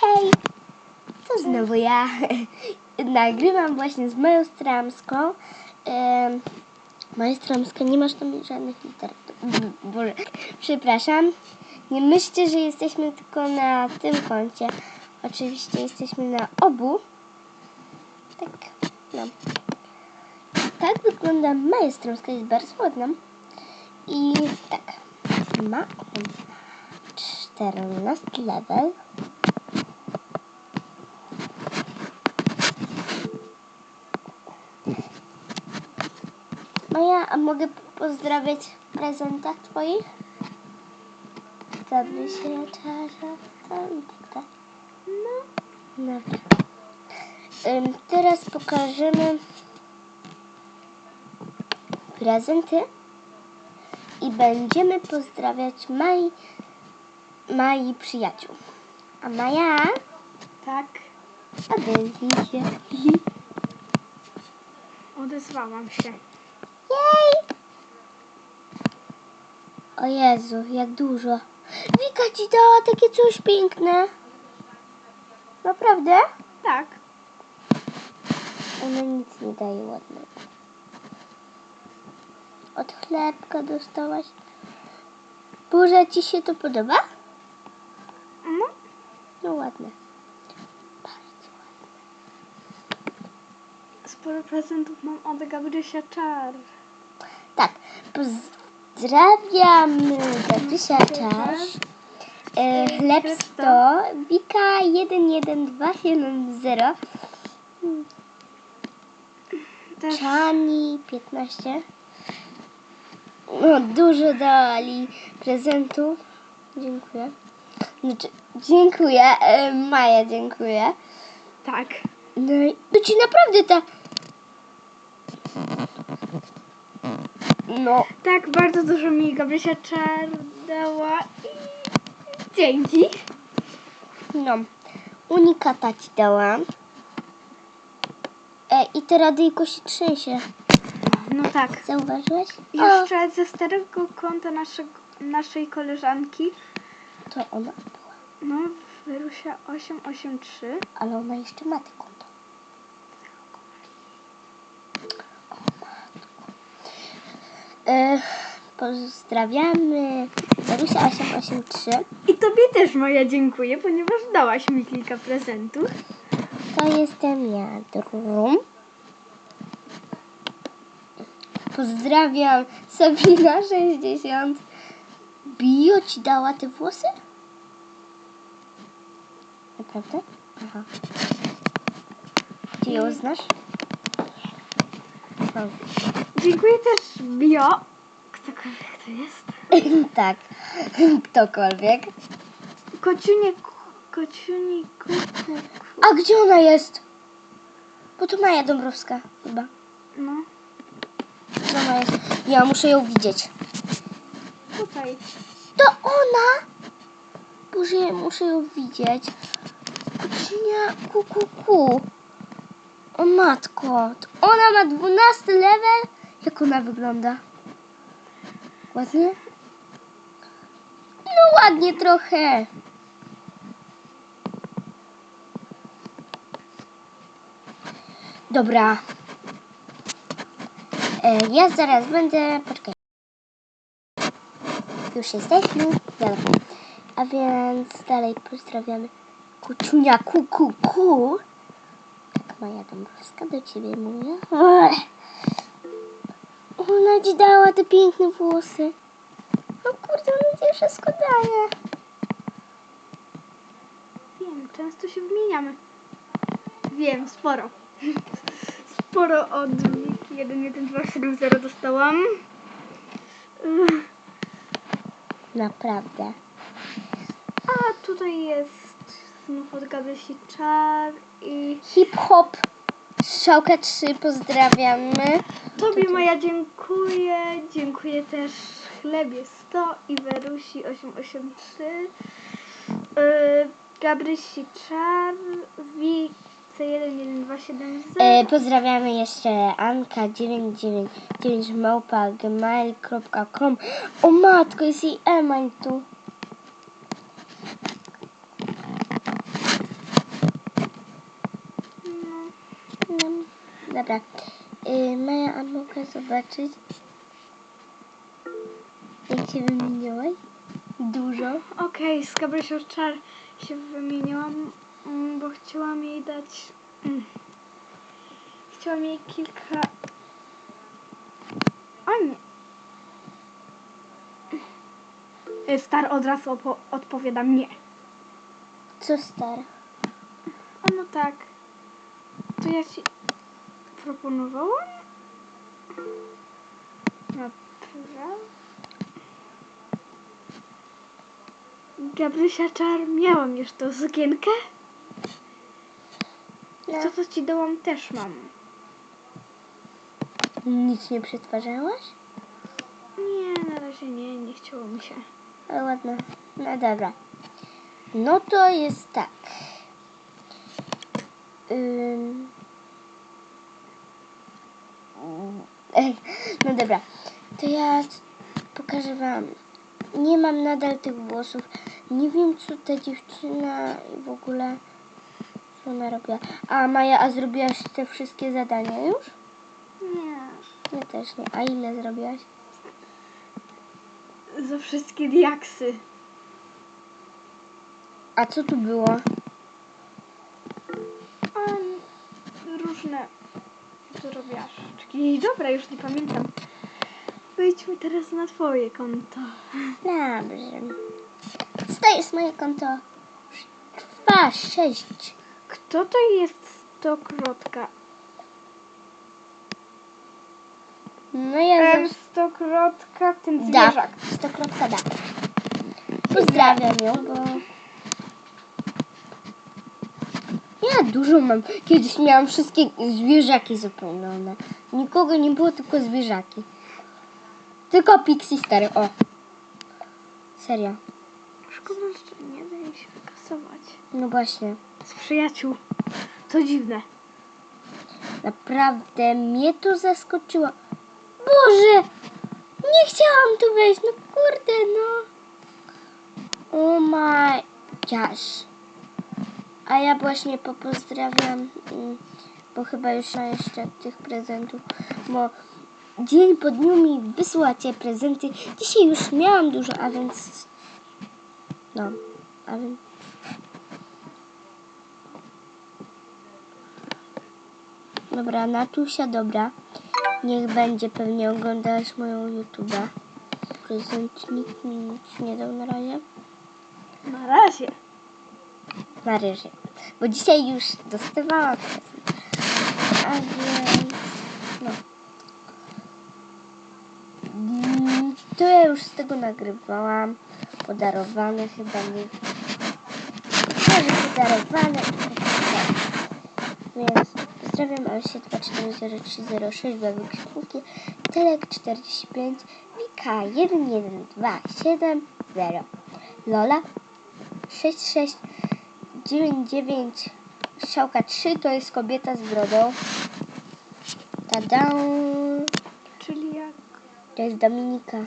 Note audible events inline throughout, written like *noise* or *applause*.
Hej! To znowu ja. *laughs* Nagrywam właśnie z moją stramską. Em, Moja stramska, nie masz tam żadnych liter. Boże, przepraszam. Nie myślcie, że jesteśmy tylko na tym koncie. Oczywiście jesteśmy na obu. Tak, no. Tak wygląda moja stramska, jest bardzo ładna. I tak, ma on 14 level. Maja, a mogę pozdrawiać w prezentach twoich? Dobry się czarza, tam tak dalej. No. Dobra. Teraz pokażemy prezenty i będziemy pozdrawiać Mai, Mai przyjaciół. A Maja, Tak, odezwij się. odezwałam się. Jej! O Jezu, jak dużo. Wika ci dała takie coś piękne. Naprawdę? Tak. Ona nic nie daje ładnego. Od chlebka dostałaś. Boże, ci się to podoba? No, No ładne. Bardzo ładne. sporo prezentów mam od Gabrysia Czar. Pozdrawiam Gabrysia Czasz. E, chleb 100, Wika 112710, Też Czani 15. No, dużo dali prezentów. Dziękuję. Znaczy, dziękuję, e, Maja, dziękuję. tak. No i to ci naprawdę ta... No, Tak, bardzo dużo mi Gabrysia Czar dała i dzięki. no. Unikata ci dałam. E, I to radyjko się trzęsie. No tak. Zauważyłeś? Jeszcze ze starego konta naszego, naszej koleżanki, to ona była. no, Wyrusia 883. Ale ona jeszcze ma te konto. O matko. E, pozdrawiamy Darusia 883. I tobie też Maja dziękuję, ponieważ dałaś mi kilka prezentów. To jestem ja, Drum. Pozdrawiam Sabina60. Bio ci dała te włosy? Naprawdę? Aha. Ty ją znasz? O. Dziękuję też Bio. Ktokolwiek to jest. *clears throat* tak, ktokolwiek. Kociunie, kociuni, kuku. A gdzie ona jest? Bo to Maja Dąbrowska chyba. No, Gdzie ona jest? Ja muszę ją widzieć. tutaj. To ona! Boże, ja muszę ją widzieć. Kucinia, ku, ku, ku. O matko, ona ma 12 level? Jak ona wygląda? Ładnie? No ładnie trochę. Dobra. E, ja zaraz będę... Poczekaj. Już jesteśmy. Dobra. A więc dalej pozdrawiamy Kuciunia ku, ku, ku. Tak Maja Dąbrowska do ciebie mówię. Ona ci dała te piękne włosy. O kurde, ona ci wszystko daje. Wiem, często się wymieniamy. Wiem, sporo. *laughs* Sporo od Wiki 11270 dostałam. Naprawdę. A tutaj jest znów od Gabrysi Czar i Hip hop. Strzałka 3 pozdrawiamy. Tobie Maja dziękuję. Dziękuję też Chlebie 100 i Werusi 883. Yy, Gabrysi Czar, Wice 11270. E, pozdrawiamy jeszcze Anka 999 małpa gmail.com O matko, jest jej e-mail tu. Dobra. Y, Maja, a mogę zobaczyć? Jak się wymieniłaś? Dużo. Okej, z Gabrysią Czar się wymieniłam, mm, bo chciałam jej dać... mm, Chciałam jej kilka... A nie. Y, Star od razu odpowiada nie. Co star? A no tak. To ja ci proponowałam? Naprawdę? Gabrysia Czar, miałam już tą sukienkę. No. to, co ci dałam, też mam. Nic nie przetwarzałaś? Nie, na razie nie, nie chciało mi się. Ale ładna. No dobra. No to jest tak. Ym. No dobra. To ja pokażę wam. Nie mam nadal tych włosów. Nie wiem, co ta dziewczyna w ogóle co ona robiła. A Maja, a zrobiłaś te wszystkie zadania już? Nie. Ja też nie. A ile zrobiłaś? Za wszystkie diaksy. A co tu było? Różne drobiażdżki. Dobra, już nie pamiętam. Wejdźmy teraz na twoje konto. Dobrze. To jest moje konto. Dwa, sześć. Kto to jest stokrotka? No ja Em, zawsze... stokrotka, ten Da. zwierzak. Stokrotka da. Pozdrawiam ją, bo... Ja dużo mam. Kiedyś miałam wszystkie zwierzaki zupełnione. Nikogo nie było, tylko zwierzaki. Tylko Pixie Stary, o. Serio. Szkoda, że nie da się wykasować. No właśnie. Z przyjaciół. To dziwne. Naprawdę mnie to zaskoczyło. Boże! Nie chciałam tu wejść, no kurde, no. Oh my gosh. A ja właśnie popozdrawiam, mm, bo chyba już ma jeszcze tych prezentów, bo dzień po dniu mi wysyłacie prezenty. Dzisiaj już miałam dużo, a więc... No, a więc... Dobra, Natusia, dobra. Niech będzie, pewnie oglądasz moją YouTube'a. Prezent nikt mi nic nie dał na razie. Na razie. Na. Bo dzisiaj już dostawałam. A więc... No. Mm, To ja już z tego nagrywałam. Podarowane chyba nie. Może podarowane. Więc pozdrawiam Alsie 240306 Baby Krzykówki Telek 45 Wika 11270 Lola 6699 Strzałka 3 to jest kobieta z brodą. Tada! Czyli jak... To jest Dominika.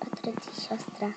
Patrycji siostra